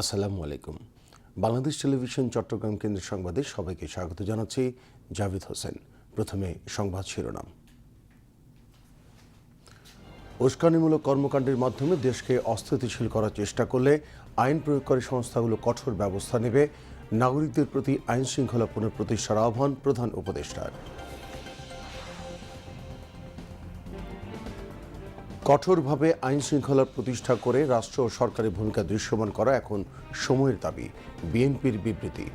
আসসালামু আলাইকুম। বাংলাদেশ টেলিভিশন, চট্টগ্রাম কেন্দ্রের সংবাদে সবাইকে স্বাগত জানাচ্ছি জাভিদ হোসেন। প্রথমে সংবাদ শিরোনাম। উস্কানিমূলক কর্মকাণ্ডের মাধ্যমে দেশকে অস্থিতিশীল করার চেষ্টা করলে আইন প্রয়োগকারী সংস্থাগুলো কঠোর ব্যবস্থা নেবে। নাগরিকদের প্রতি আইন শৃঙ্খলা পুনঃপ্রতিষ্ঠার আহ্বান প্রধান উপদেষ্টার। কঠোরভাবে আইন শৃঙ্খলা প্রতিষ্ঠা করে রাষ্ট্র ও সরকারি ভূমিকা দৃশ্যমান করা এখন সময়ের দাবি বিএনপির বিবৃতি।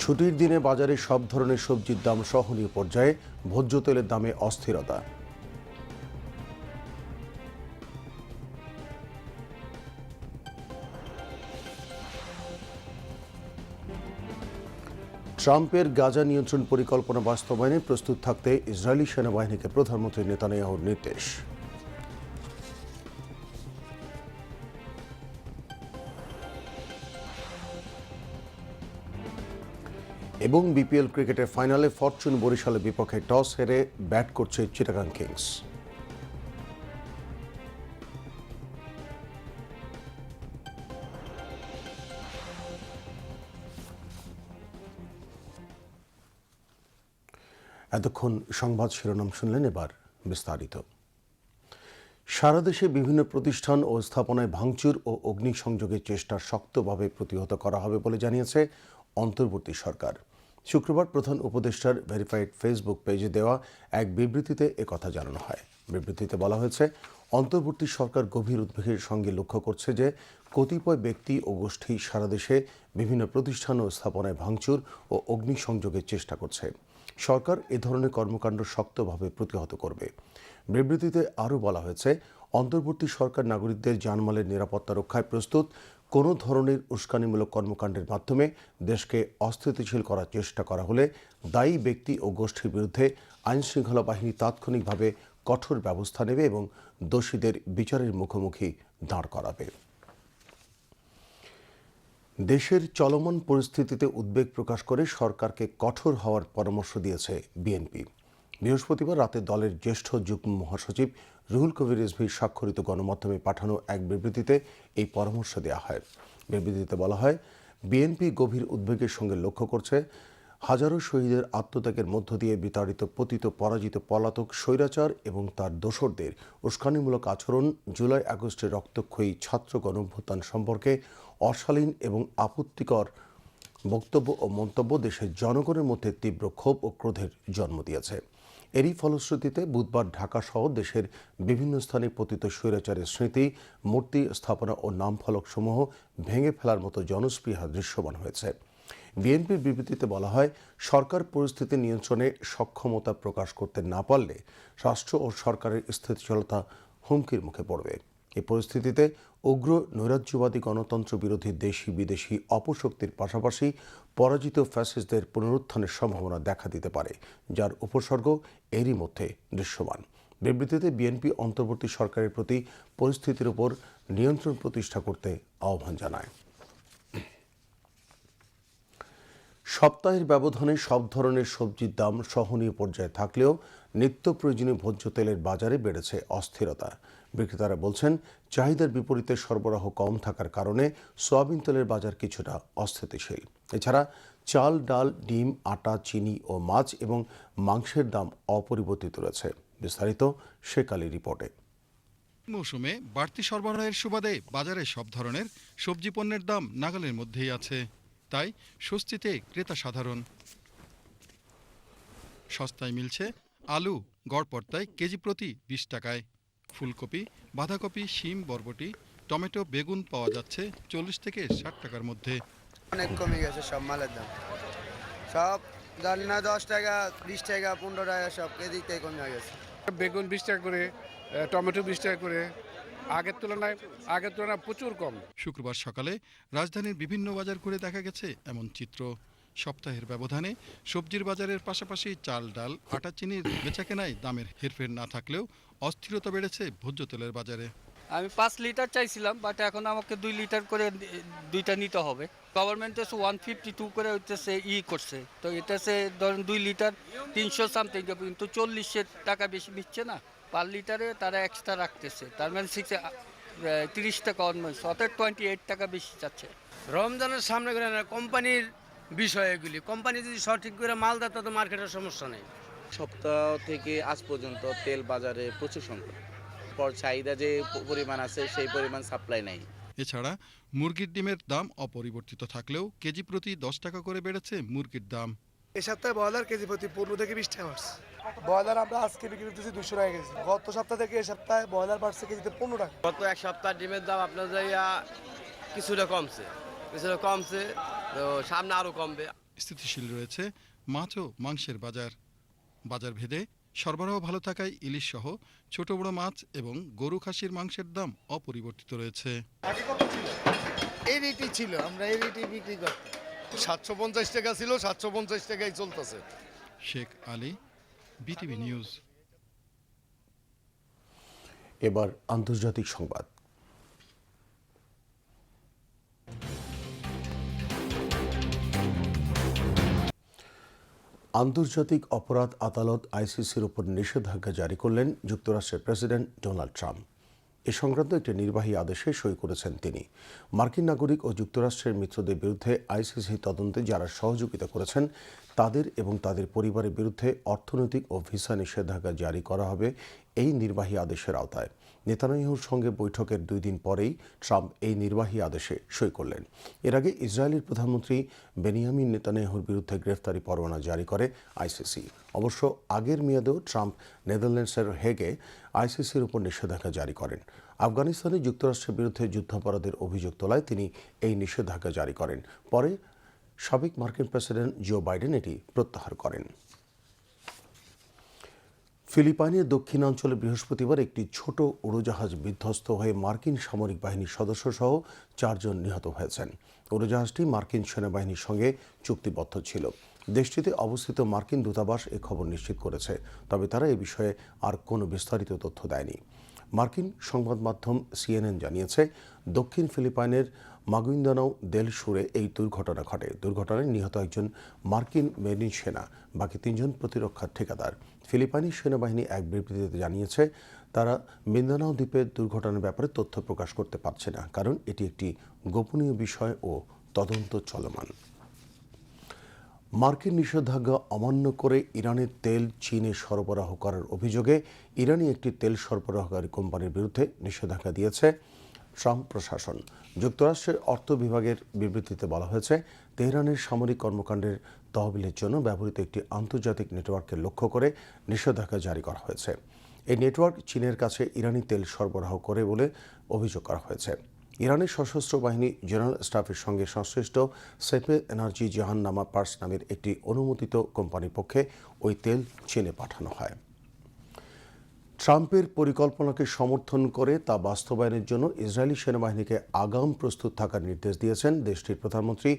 ছুটির দিনে বাজারে সব ধরনের সবজির দাম সহনীয় পর্যায়ে ভোজ্য তেলের দামে অস্থিরতা। ট্রাম্পের গাজা নিয়ন্ত্রণ পরিকল্পনা বাস্তবায়নে প্রস্তুত থাকতে ইসরায়েলি সেনাবাহিনীকে প্রধানমন্ত্রী নেতানিয়াহুর নির্দেশ। এবং বিপিএল ক্রিকেটের ফাইনালে ফরচুন বরিশালের বিপক্ষে টস হেরে ব্যাট করছে চিটাগাং কিংস। এতক্ষণ সংবাদ শিরোনাম শুনলেন এবার বিস্তারিত। সারা দেশে বিভিন্ন প্রতিষ্ঠান ও স্থাপনায় ভাঙচুর ও অগ্নিসংযোগের চেষ্টা শক্তভাবে প্রতিহত করা হবে বলে জানিয়েছে অন্তর্বর্তী সরকার। শুক্রবার প্রধান উপদেষ্টার ভেরিফাইড ফেসবুক পেজে দেওয়া এক বিবৃতিতে একথা জানানো হয়। বিবৃতিতে বলা হয়েছে, অন্তর্বর্তী সরকার গভীর উদ্বেগের সঙ্গে লক্ষ্য করছে যে কতিপয় ব্যক্তি ও গোষ্ঠী সারা দেশে বিভিন্ন প্রতিষ্ঠান ও স্থাপনায় ভাঙচুর ও অগ্নিসংযোগের চেষ্টা করছে। সরকার এ ধরনের কর্মকাণ্ড শক্তভাবে প্রতিহত করবে। বিবৃতিতে আরও বলা হয়েছে, অন্তর্বর্তী সরকার নাগরিকদের জানমালের নিরাপত্তা রক্ষায় প্রস্তুত। কোনো ধরনের উস্কানিমূলক কর্মকাণ্ডের মাধ্যমে দেশকে অস্থিতিশীল করার চেষ্টা করা হলে দায়ী ব্যক্তি ও গোষ্ঠীর বিরুদ্ধে আইনশৃঙ্খলা বাহিনী তাৎক্ষণিকভাবে কঠোর ব্যবস্থা নেবে এবং দোষীদের বিচারের মুখোমুখি দাঁড় করাবে। দেশের চলমান পরিস্থিতিতে উদ্বেগ প্রকাশ করে সরকারকে কঠোর হওয়ার পরামর্শ দিয়েছে বিএনপি। বৃহস্পতিবার রাতে দলের জ্যেষ্ঠ যুগ্ম মহাসচিব রুহুল কবির রিজভির স্বাক্ষরিত গণমাধ্যমে পাঠানো এক বিবৃতিতে এই পরামর্শ দেওয়া হয়। বিবৃতিতে বলা হয়, বিএনপি গভীর উদ্বেগের সঙ্গে লক্ষ্য করছে, হাজারো শহীদের আত্মত্যাগের মধ্য দিয়ে বিতাড়িত পতিত পরাজিত পলাতক স্বৈরাচার এবং তার দোসরদের উস্কানিমূলক আচরণ জুলাই আগস্টে রক্তক্ষয়ী ছাত্র গণভ্যুত্থান সম্পর্কে অশালীন এবং আপত্তিকর বক্তব্য ও মন্তব্য দেশের জনগণের মধ্যে তীব্র ক্ষোভ ও ক্রোধের জন্ম দিয়েছে। এরই ফলশ্রুতিতে বুধবার ঢাকা সহ দেশের বিভিন্ন স্থানে পতিত স্বৈরাচারের স্মৃতি, মূর্তি স্থাপনা ও নামফলক সমূহ ভেঙে ফেলার মতো জনস্পৃহা দৃশ্যমান হয়েছে। বিএনপির বিবৃতিতে বলা হয়, সরকার পরিস্থিতি নিয়ন্ত্রণে সক্ষমতা প্রকাশ করতে না পারলে রাষ্ট্র ও সরকারের স্থিতিশীলতা হুমকির মুখে পড়বে। এই পরিস্থিতিতে উগ্র নৈরাজ্যবাদী গণতন্ত্র বিরোধী দেশি বিদেশি অপশক্তির পাশাপাশি পরাজিত ফ্যাসিস্টদের পুনরুত্থানের সম্ভাবনা দেখা দিতে পারে, যার উপসর্গ এরই মধ্যে দৃশ্যমান। বিবৃতিতে বিএনপি অন্তর্বর্তী সরকারের প্রতি পরিস্থিতির উপর নিয়ন্ত্রণ প্রতিষ্ঠা করতে আহ্বান জানায়। সপ্তাহের ব্যবধানে সব ধরনের সবজির দাম সহনীয় পর্যায়ে থাকলেও নিত্য প্রয়োজনীয় ভোজ্য তেলের বাজারে বেড়েছে অস্থিরতা। বিক্রেতারা বলছেন, চাহিদার বিপরীতে সরবরাহ কম থাকার কারণে সয়াবিন তেলের বাজার কিছুটা অস্থিতিশীল। এছাড়া চাল, ডাল, ডিম, আটা, চিনি ও মাছ এবং মাংসের দাম অপরিবর্তিত রয়েছে। বিস্তারিত আলী রিপোর্টে। মৌসুমে বাড়তি সরবরাহের সুবাদে বাজারে সব ধরনের সবজি পণ্যের দাম নাগালের মধ্যেই আছে। তাই স্বস্তিতে ক্রেতা সাধারণ। সস্তায় মিলছে আলু, গড়পড়তায় কেজি প্রতি বিশ টাকায়। ফুলকপি বাঁধাকপি শিম বরবটি টমেটো বেগুন পাওয়া যাচ্ছে চল্লিশ থেকে ষাট টাকার মধ্যে। অনেক কমে গেছে সব মালের দাম। সব ধর না দশ টাকা বিশ টাকা পনেরো টাকা সব এদিক থেকে কমে গেছে। বেগুন বিশ টাকা করে টমেটো বিশ টাকা করে আগের তুলনায় আগের তুলনায় প্রচুর কম। শুক্রবার সকালে রাজধানীর বিভিন্ন বাজার ঘুরে দেখা গেছে এমন চিত্র। সপ্তাহের ব্যবধানে সবজির বাজারের পাশাপাশি চাল ডাল আটা চিনির বেচাকেনায় দামের হেরফের না থাকলেও অস্থিরতা বেড়েছে ভোজ্য তেলের বাজারে। আমি পাঁচ লিটার চাইছিলাম বাট এখন আমাকে দুই লিটার করে দুইটা নিতে হবে। গভর্নমেন্ট এসে ওয়ান ফিফটি টু করে হইতেছে ই করছে। তো এটা সে ধরেন দুই লিটার তিনশো সামথিং কিন্তু চল্লিশের টাকা বেশি দিচ্ছে না। পার লিটারে তারা এক্সট্রা রাখতেছে। তার মানে সিক্স তিরিশ টাকা অনমেন্স অর্থাৎ টোয়েন্টি এইট টাকা বেশি চাচ্ছে। রমজানের সামনে করে না কোম্পানির বিষয় এগুলি। কোম্পানি যদি সঠিক করে মাল দেয় তো মার্কেটের সমস্যা নেই। সপ্তাহ থেকে আজ পর্যন্ত তেল বাজারে প্রচুর সংকট। পর চাহিদা যে পরিমাণ আছে সেই পরিমাণ সাপ্লাই নাই। এছাড়া মুরগির ডিমের দাম অপরিবর্তিত থাকলেও কেজি প্রতি দশ টাকা করে বেড়েছে মুরগির দাম। এই সপ্তাহে ব্রয়লার কেজি প্রতি পনেরো থেকে বিশ টাকা বাড়ছে। ব্রয়লার আমরা আজকে বিক্রি করতেছি দুশো টাকা কেজি। গত সপ্তাহ থেকে এই সপ্তাহে ব্রয়লার বাড়ছে কেজিতে পনেরো টাকা। গত এক সপ্তাহ ডিমের দাম আপনার যাইয়া কিছুটা কমছে। কিছুটা কমছে তো সামনে আরও কমবে। স্থিতিশীল রয়েছে মাছ ও মাংসের বাজার। বাজার ভেদে সরবরাহ ভালো থাকায় ইলিশ সহ ছোট বড় মাছ এবং গরু খাসির মাংসের দাম অপরিবর্তিত রয়েছে। এই রেটই ছিল আমরা এই রেটে বিক্রি করতাম। সাতশো পঞ্চাশ টাকা ছিল সাতশো পঞ্চাশ টাকাই চলতেছে। Sheikh Ali BTV news. এবার আন্তর্জাতিক সংবাদ। আন্তর্জাতিক অপরাধ আদালত আইসিসির উপর নিষেধাজ্ঞা জারি করলেন যুক্তরাষ্ট্রের প্রেসিডেন্ট ডোনাল্ড ট্রাম্প। এ সংক্রান্ত একটি নির্বাহী আদেশে সই করেছেন তিনি। মার্কিন নাগরিক ও যুক্তরাষ্ট্রের মিত্রদের বিরুদ্ধে আইসিসি তদন্তে যারা সহযোগিতা করেছেন, তাদের এবং তাদের পরিবারের বিরুদ্ধে অর্থনৈতিক ও ভিসা নিষেধাজ্ঞা জারি করা হবে এই নির্বাহী আদেশের আওতায়। নেতানিয়াহুর সঙ্গে বৈঠকের দুই দিন পরেই ট্রাম্প এই নির্বাহী আদেশে সই করলেন। এর আগে ইসরায়েলের প্রধানমন্ত্রী বেনিয়ামিন নেতানিয়াহুর বিরুদ্ধে গ্রেফতারি পরোয়ানা জারি করে আইসিসি। অবশ্য আগের মেয়াদেও ট্রাম্প নেদারল্যান্ডসের হেগে আইসিসির উপর নিষেধাজ্ঞা জারি করেন। আফগানিস্তানে যুক্তরাষ্ট্রের বিরুদ্ধে যুদ্ধাপরাধের অভিযোগ তোলায় তিনি এই নিষেধাজ্ঞা জারি করেন। পরে সাবেক মার্কিন প্রেসিডেন্ট জো বাইডেন এটি প্রত্যাহার করেন। ফিলিপাইনের দক্ষিণাঞ্চলে বৃহস্পতিবার একটি ছোট উড়োজাহাজ বিধ্বস্ত হয়ে মার্কিন সামরিক বাহিনীর সদস্যসহ চারজন নিহত হয়েছেন। উড়োজাহাজটি মার্কিন সেনাবাহিনীর সঙ্গে চুক্তিবদ্ধ ছিল। দেশটিতে অবস্থিত মার্কিন দূতাবাস এ খবর নিশ্চিত করেছে, তবে তারা এ বিষয়ে আর কোনো বিস্তারিত তথ্য দেয়নি। মার্কিন সংবাদ মাধ্যম সিএনএন জানিয়েছে, দক্ষিণ ফিলিপাইনের মাগুইন্দানাও দেল সুরে এই দুর্ঘটনা ঘটে। দুর্ঘটনায় নিহত একজন মার্কিন মেরিন সেনা, বাকি তিনজন প্রতিরক্ষার ঠিকাদার। ফিলিপাইনি সেনাবাহিনী এক বিবৃতিতে জানিয়েছে, তারা মিন্দানাও দ্বীপের দুর্ঘটনার ব্যাপারে তথ্য প্রকাশ করতে পারছে না, কারণ এটি একটি গোপনীয় বিষয় ও তদন্ত চলমান। মার্কিন নিষেধাজ্ঞা অমান্য করে ইরানের তেল চীনে সরবরাহ করার অভিযোগে ইরানি একটি তেল সরবরাহকারী কোম্পানির বিরুদ্ধে নিষেধাজ্ঞা দিয়েছে ট্রাম্প প্রশাসন। যুক্তরাষ্ট্রের অর্থ বিভাগের বিবৃতিতে বলা হয়েছে, তেহরানের সামরিক কর্মকাণ্ডের তহবিলের জন্য ব্যবহৃত একটি আন্তর্জাতিক নেটওয়ার্ককে লক্ষ্য করে নিষেধাজ্ঞা জারি করা হয়েছে। এই নেটওয়ার্ক চীনের কাছে ইরানি তেল সরবরাহ করে বলে অভিযোগ করা হয়েছে। ইরানের সশস্ত্র বাহিনী জেনারেল স্টাফের সঙ্গে সংশ্লিষ্ট সেপে এনার্জি জাহান্নামা পার্স নামের একটি অনুমোদিত কোম্পানির পক্ষে ওই তেল চীনে পাঠানো হয়। ট্রাম্পের পরিকল্পনাকে সমর্থন করে তা বাস্তবায়নের জন্য ইসরায়েলি সেনাবাহিনীকে আগাম প্রস্তুত থাকার নির্দেশ দিয়েছেন দেশটির প্রধানমন্ত্রী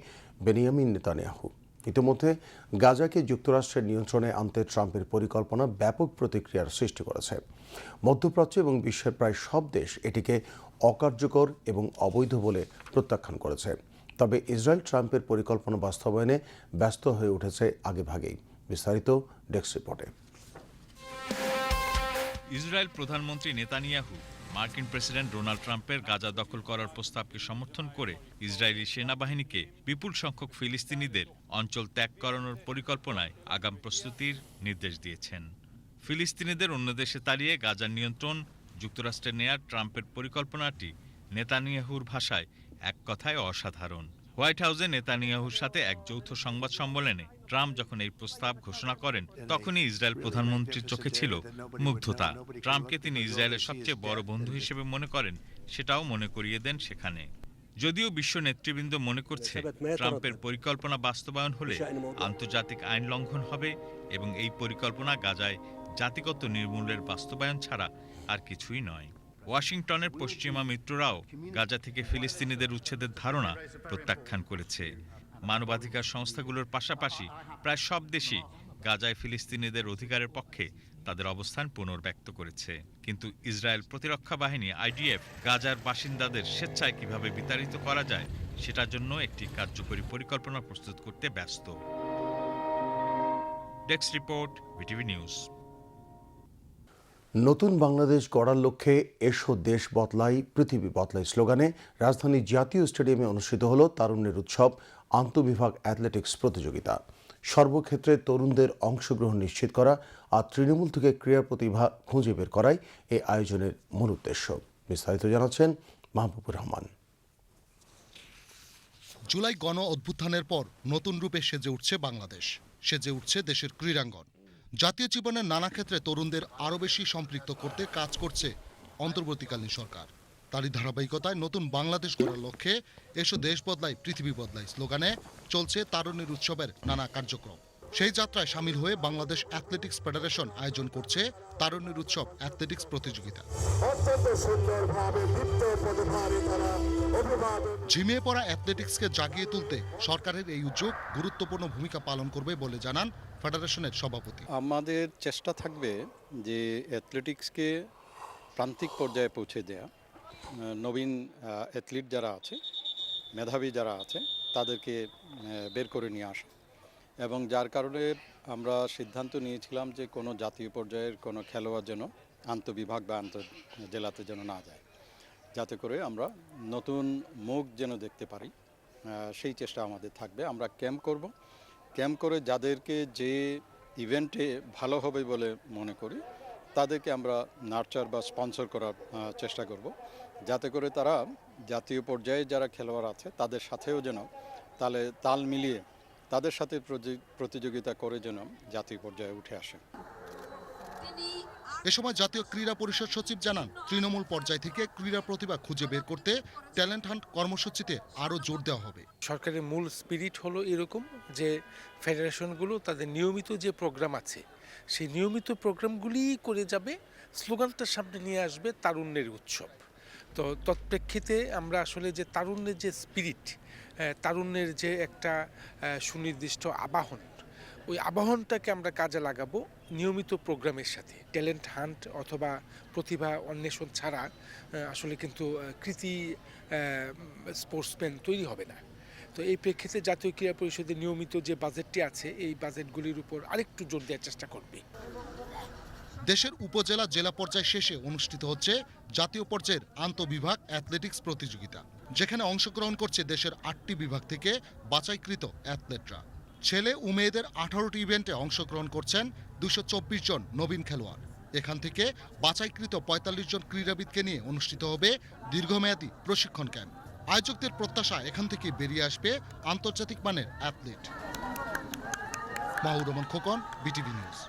বেনিয়ামিন নেতানিয়াহু। ইতিমধ্যে গাজাকে যুক্তরাষ্ট্রের নিয়ন্ত্রণে আনতে ট্রাম্পের পরিকল্পনা ব্যাপক প্রতিক্রিয়ার সৃষ্টি করেছে। মধ্যপ্রাচ্য এবং বিশ্বের প্রায় সব দেশ এটিকে অকার্যকর এবং অবৈধ বলে প্রত্যাখ্যান করেছে। তবে ইসরায়েল ট্রাম্পের পরিকল্পনা বাস্তবায়নে ব্যস্ত হয়ে উঠেছে আগেভাগেই। বিস্তারিত ডেস্ক রিপোর্টে। ইসরায়েল প্রধানমন্ত্রী নেতানিয়াহু মার্কিন প্রেসিডেন্ট ডোনাল্ড ট্রাম্পের গাজা দখল করার প্রস্তাবকে সমর্থন করে ইসরায়েলি সেনাবাহিনীকে বিপুল সংখ্যক ফিলিস্তিনিদের অঞ্চল ত্যাগ করানোর পরিকল্পনায় আগাম প্রস্তুতির নির্দেশ দিয়েছেন। ফিলিস্তিনিদের অন্য দেশে তাড়িয়ে গাজার নিয়ন্ত্রণ, যুক্তরাষ্ট্রে নেয়ার ট্রাম্পের পরিকল্পনাটি নেতানিয়াহুর ভাষায় এক কথায় অসাধারণ। হোয়াইট হাউসে নেতানিয়াহুর সাথে এক যৌথ সংবাদ সম্মেলনে ট্রাম্প যখন এই প্রস্তাব ঘোষণা করেন, তখনই ইসরায়েল প্রধানমন্ত্রীর চোখে ছিল মুগ্ধতা। ট্রাম্পকে তিনি ইসরায়েলের সবচেয়ে বড় বন্ধু হিসেবে মনে করেন, সেটাও মনে করিয়ে দেন সেখানে। যদিও বিশ্ব নেতৃবৃন্দ মনে করছে, ট্রাম্পের পরিকল্পনা বাস্তবায়ন হলে আন্তর্জাতিক আইন লঙ্ঘন হবে এবং এই পরিকল্পনা গাজায় জাতিগত নির্মূলের বাস্তবায়ন ছাড়া আর কিছুই নয়। ওয়াশিংটনের পশ্চিমা মিত্ররাও গাজা থেকে ফিলিস্তিনিদের উচ্ছেদের ধারণা প্রত্যাখ্যান করেছে। মানবাধিকার সংস্থাগুলোর পাশাপাশি প্রায় সব দেশই গাজায় ফিলিস্তিনিদের অধিকারের পক্ষে তাদের অবস্থান পুনর্ব্যক্ত করেছে। কিন্তু ইসরায়েল প্রতিরক্ষা বাহিনী আইডিএফ গাজার বাসিন্দাদের স্বেচ্ছায় কীভাবে বিতাড়িত করা যায়, সেটার জন্য একটি কার্যকরী পরিকল্পনা প্রস্তুত করতে ব্যস্ত। Desk report, BTV news. নতুন বাংলাদেশ গড়ার লক্ষ্যে এসো দেশ বদলাই, পৃথিবী বদলাই স্লোগানে রাজধানীর জাতীয় স্টেডিয়ামে অনুষ্ঠিত হল তারুণ্যের উৎসব, আন্তঃবিভাগ অ্যাথলেটিক্স প্রতিযোগিতা। সর্বক্ষেত্রে তরুণদের অংশগ্রহণ নিশ্চিত করা আর তৃণমূল থেকে ক্রীড়া প্রতিভা খুঁজে বের করাই এই আয়োজনের মূল উদ্দেশ্য। বিস্তারিত জানাচ্ছেন মাহবুবুর রহমান। জুলাই গণ অভ্যুত্থানের পর নতুন রূপে সেজে উঠছে বাংলাদেশ। সেজে উঠছে দেশের ক্রীড়াঙ্গন। জাতীয় জীবনের নানা ক্ষেত্রে তরুণদের আরও বেশি সম্পৃক্ত করতে কাজ করছে অন্তর্বর্তীকালীন সরকার। তারই ধারাবাহিকতায় নতুন বাংলাদেশ গড়ার লক্ষ্যে এসো দেশ বদলাই পৃথিবী বদলাই স্লোগানে চলছে তারুণ্যের উৎসবের নানা কার্যক্রম। সেই যাত্রায় সামিল হয়ে বাংলাদেশ অ্যাথলেটিক্স ফেডারেশন আয়োজন করছে তারুণ্যের উৎসব অ্যাথলেটিক্স প্রতিযোগিতা। ঝিমিয়ে পড়া অ্যাথলেটিক্সকে জাগিয়ে তুলতে সরকারের এই উদ্যোগ গুরুত্বপূর্ণ ভূমিকা পালন করবে বলে জানান ফেডারেশনের সভাপতি। আমাদের চেষ্টা থাকবে যে অ্যাথলেটিক্সকে প্রান্তিক পর্যায়ে পৌঁছে দেয়া। নবীন অ্যাথলিট যারা আছে, মেধাবী যারা আছে, তাদেরকে বের করে নিয়ে আসা। এবং যার কারণে আমরা সিদ্ধান্ত নিয়েছিলাম যে কোনো জাতীয় পর্যায়ের কোনো খেলোয়াড় যেন আন্তঃবিভাগ বা আন্ত জেলাতে যেন না যায়। যাতে করে আমরা নতুন মুখ যেন দেখতে পারি। সেই চেষ্টা আমাদের থাকবে। আমরা ক্যাম্প করব। ক্যাম্প করে যাদেরকে যে ইভেন্টে ভালো হবে বলে মনে করি, তাদেরকে আমরা নার্চার বা স্পন্সর করার চেষ্টা করব। যাতে করে তারা জাতীয় পর্যায়ে যারা খেলোয়াড় আছে, তাদের সাথেও যেন, তালে তাল মিলিয়ে তাদের সাথে প্রতি- প্রতিযোগিতা করে যেন জাতীয় পর্যায়ে উঠে আসে। এ সময় জাতীয় ক্রীড়া পরিষদ সচিব জানান, তৃণমূল পর্যায় থেকে ক্রীড়া প্রতিভা খুঁজে বের করতে ট্যালেন্ট হান্ট কর্মসূচিতে আরও জোর দেওয়া হবে। সরকারের মূল স্পিরিট হলো এরকম যে ফেডারেশনগুলো তাদের নিয়মিত যে প্রোগ্রাম আছে, সেই নিয়মিত প্রোগ্রামগুলি করে যাবে স্লোগানটার সামনে নিয়ে আসবে তারুণ্যের উৎসব। তো তৎপ্রেক্ষিতে আমরা আসলে যে তারুণ্যের যে স্পিরিট তারুণ্যের যে একটা সুনির্দিষ্ট আবাহন ওই আবাহনটাকে আমরা কাজে লাগাবো নিয়মিত প্রোগ্রামের সাথে। ট্যালেন্ট হান্ট অথবা প্রতিভা অন্বেষণ ছাড়া আসলে কিন্তু কৃতি স্পোর্টসম্যান তৈরি হবে না। তো এই প্রেক্ষিতে জাতীয় ক্রীড়া পরিষদের নিয়মিত যে বাজেটটি আছে, এই বাজেটগুলির উপর আরেকটু জোর দেওয়ার চেষ্টা করবে। দেশের উপজেলা জেলা পর্যায় শেষে অনুষ্ঠিত হচ্ছে জাতীয় পর্যায়ের আন্তঃবিভাগ অ্যাথলেটিক্স প্রতিযোগিতা, যেখানে অংশগ্রহণ করছে দেশের আটটি বিভাগ থেকে বাছাইকৃত অ্যাথলেটরা। ছেলে ও মেয়েদের আঠারোটি ইভেন্টে অংশগ্রহণ করছেন দুশো জন নবীন খেলোয়াড়। এখান থেকে বাছাইকৃত পঁয়তাল্লিশ জন ক্রীড়াবিদকে নিয়ে অনুষ্ঠিত হবে দীর্ঘমেয়াদী প্রশিক্ষণ ক্যাম্প। আয়োজকদের প্রত্যাশা এখান থেকে বেরিয়ে আসবে আন্তর্জাতিক মানের athlete. Mahur Rahman Khokon, BTV news.